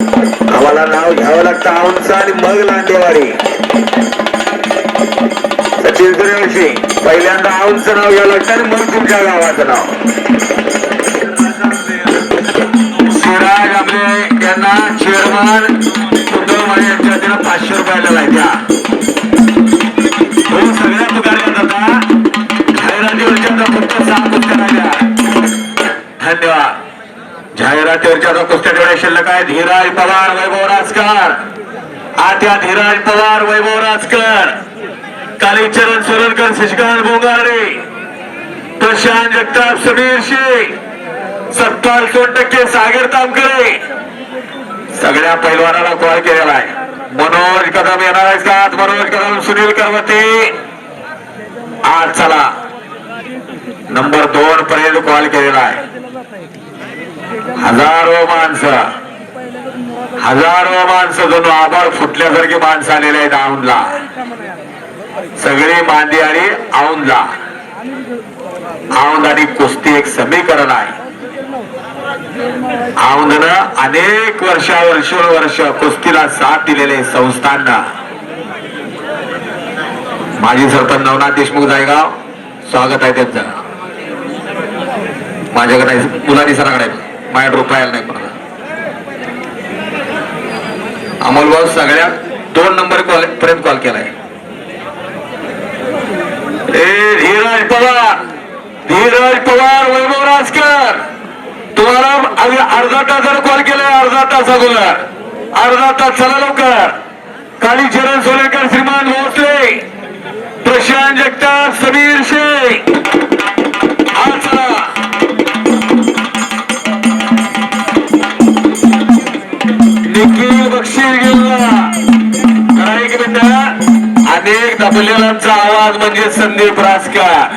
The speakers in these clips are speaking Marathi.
आम्हाला नाव घ्यावं लागतं आमचं आणि मग लांडेवाडी सचिन सूर्यवंशी पहिल्यांदा आमचं नाव घ्यावं लागतं आणि मग तुमच्या गावाचं नाव. सुराज आपले यांना चेअरमन उद्धव यांच्या पाचशे रुपयाला लायत्या जाहिरातीवरच्या आता कुस्त्या शिल्लक आहे धीराज पवार वैभव राजकर. आत्या धीराज पवार वैभव राजकर. कालीचरण सुरनकर शशिकांत बोंगारे. प्रशांत जगताप समीर शेख सत्तार टक्के सागर तामकरे. सगळ्या पैलवानाला कॉल केलेला आहे. मनोज कदम येणार आहेत का? मनोज कदम सुनील करवते. आज चला. नंबर दोन पर्यंत कॉल केलेला आहे. हजारो माणसं हजारो माणसं जणू आभाळ फुटल्यासारखी माणसं आलेली आहेत औंधला. सगळी मांदी आणि औंधला. औंध आणि कुस्ती एक समीकरण आहे. औंधनं अनेक वर्षावर्ष वर्ष कुस्तीला साथ दिलेले संस्थांना. माजी सरपंच नवनाथ देशमुख जायगाव स्वागत आहे त्यांचं. माझ्याकडे नाही सराकडे माझ्या रुपयाला नाही कोणाला. अमोल भाऊ सगळ्या दोन नंबर कॉल पर्यंत कॉल केलाय. ए धीरज पवार धीरज पवार वैभव राजकर. तुम्हाला अगदी अर्धा तासाला कॉल केलाय अर्धा तास अगोदर. अर्धा तास चला लवकर. कालीचरण सोलेकर श्रीमान भोसले. प्रशांत जगताप समीर शेख. अनेक आवाज म्हणजे संदीप रासकर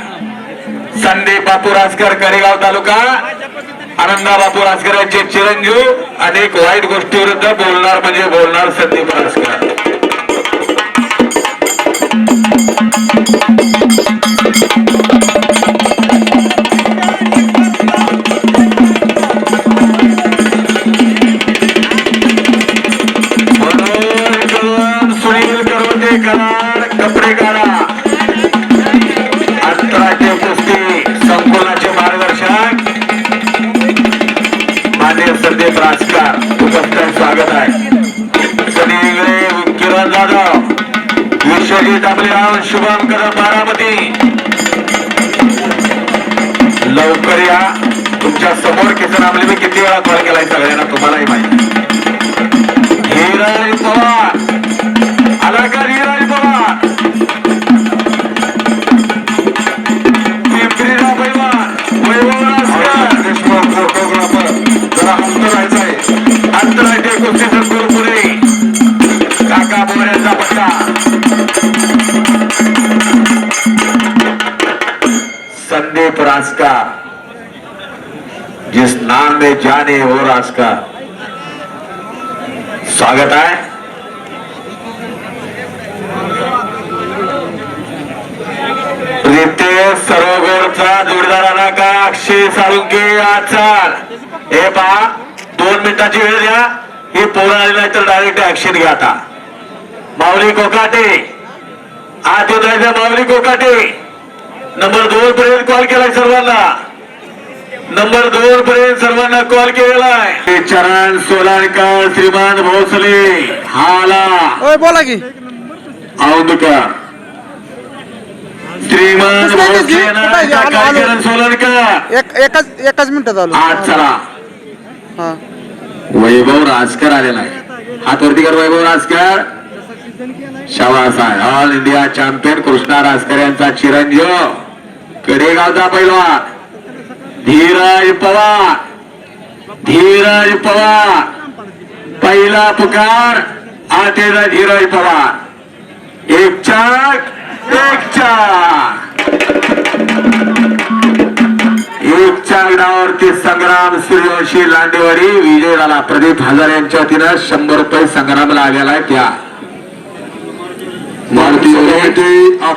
संदीप बापू रासकर करेगाव तालुका. आनंदा बापू रासकर यांचे चिरंजीव. अनेक वाईट गोष्टीविरुद्ध बोलणार म्हणजे बोलणार संदीप रासकर आंतरराष्ट्रीय कुस्ती संकुलाचे मार्गदर्शक. मान्य राजकार उपस्थित स्वागत आहे. सनी किरण जाधव. शुभम करत बारामती. लवकर या. तुमच्यासमोर किसन आपले मी किती वेळा कॉल केलाय सगळ्यांना तुम्हालाही माहिती. धीरज पवार संदीप रासकर जिस नाम में जाने वो रासकर स्वागत आहे रितेश सरोगरचा जोरदार आला का अक्षय साळुंके आचार। हे पहा दोन मिनिटाची वेळ द्या. ही पोरं आली नाही तर डायरेक्ट ऍक्शन घ्या आता. माऊली कोकाटे. आत येत माऊली कोकाटे. नंबर दोन पर्यंत कॉल केलाय सर्वांना. नंबर दोन पर्यंत सर्वांना कॉल केलेला आहे चरण सोलारकर श्रीमान भोसले हाला. बोला की. औंदकर श्रीमान भोसले सोलारकर. एक एकाच एकाच मिनिटात आलो आज चला. वैभव राजकर आलेला आहे. हात वरती कर वैभव राजकर. शाबास all India champion Krishna Rajkar यांचा चिरंजीव. कडेगावचा पहिला धीरज पवार. धीरज पवार. पहिला पुकार आठेला धीरज पवार. एक चार एक चार एक चार डावावरती संग्राम सूर्यवंशी लांडेवारी. विजय झाला. प्रदीप हजार यांच्या वतीनं शंभर रुपये संग्रामला आलेला आहे त्या. Mighty, mighty, mighty.